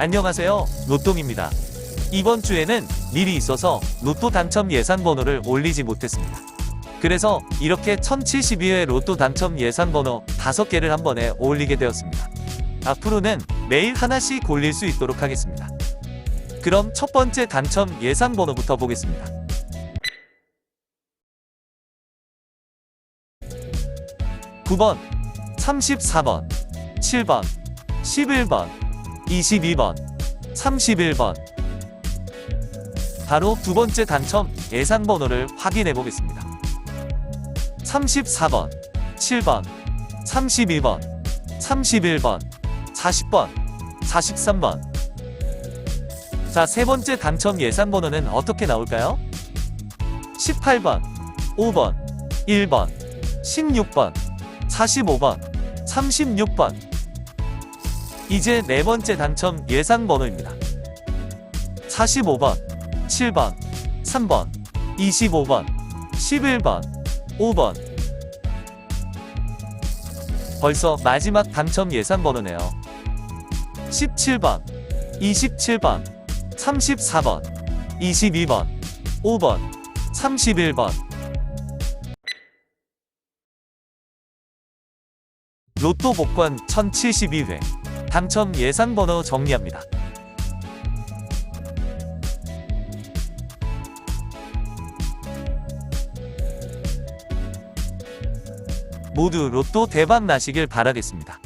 안녕하세요. 로똥입니다. 이번 주에는 일이 있어서 로또 당첨 예상 번호를 올리지 못했습니다. 그래서 이렇게 1072회 로또 당첨 예상 번호 5개를 한 번에 올리게 되었습니다. 앞으로는 매일 하나씩 올릴 수 있도록 하겠습니다. 그럼 첫 번째 당첨 예상 번호부터 보겠습니다. 9번, 34번, 7번, 11번, 22번, 31번. 바로 두 번째 당첨 예상 번호를 확인해 보겠습니다. 34번, 7번, 32번, 31번, 40번, 43번. 자, 세 번째 당첨 예상 번호는 어떻게 나올까요? 18번, 5번, 1번, 16번, 45번, 36번. 이제 네 번째 당첨 예상 번호입니다. 45번, 7번, 3번, 25번, 11번, 5번. 벌써 마지막 당첨 예상 번호네요. 17번, 27번, 34번, 22번, 5번, 31번. 로또 복권 1072회 당첨 예상 번호 정리합니다. 모두 로또 대박 나시길 바라겠습니다.